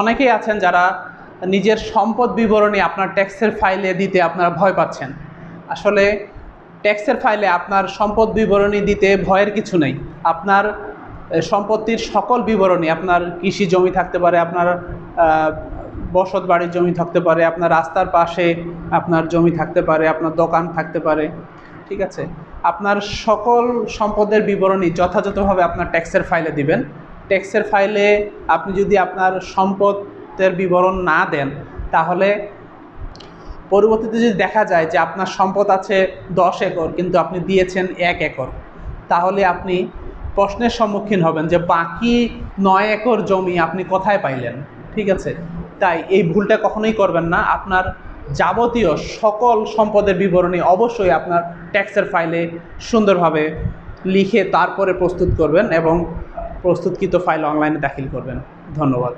অনেকেই আছেন যারা নিজের সম্পদ বিবরণী আপনার ট্যাক্সের ফাইলে দিতে আপনারা ভয় পাচ্ছেন। আসলে ট্যাক্সের ফাইলে আপনার সম্পদ বিবরণী দিতে ভয়ের কিছু নেই। আপনার সম্পত্তির সকল বিবরণী, আপনার কৃষি জমি থাকতে পারে, আপনার বসত বাড়ির জমি থাকতে পারে, আপনার রাস্তার পাশে আপনার জমি থাকতে পারে, আপনার দোকান থাকতে পারে, ঠিক আছে? আপনার সকল সম্পদের বিবরণী যথাযথভাবে আপনার ট্যাক্সের ফাইলে দিবেন। ট্যাক্সের ফাইলে আপনি যদি আপনার সম্পদের বিবরণ না দেন, তাহলে পরবর্তীতে যদি দেখা যায় যে আপনার সম্পদ আছে দশ একর, কিন্তু আপনি দিয়েছেন এক একর, তাহলে আপনি প্রশ্নের সম্মুখীন হবেন যে বাকি নয় একর জমি আপনি কোথায় পাইলেন, ঠিক আছে? তাই এই ভুলটা কখনোই করবেন না। আপনার যাবতীয় সকল সম্পদের বিবরণী অবশ্যই আপনার ট্যাক্সের ফাইলে সুন্দরভাবে লিখে তারপরে প্রস্তুত করবেন এবং প্রস্তুতকৃত ফাইল অনলাইনে দাখিল করবেন। ধন্যবাদ।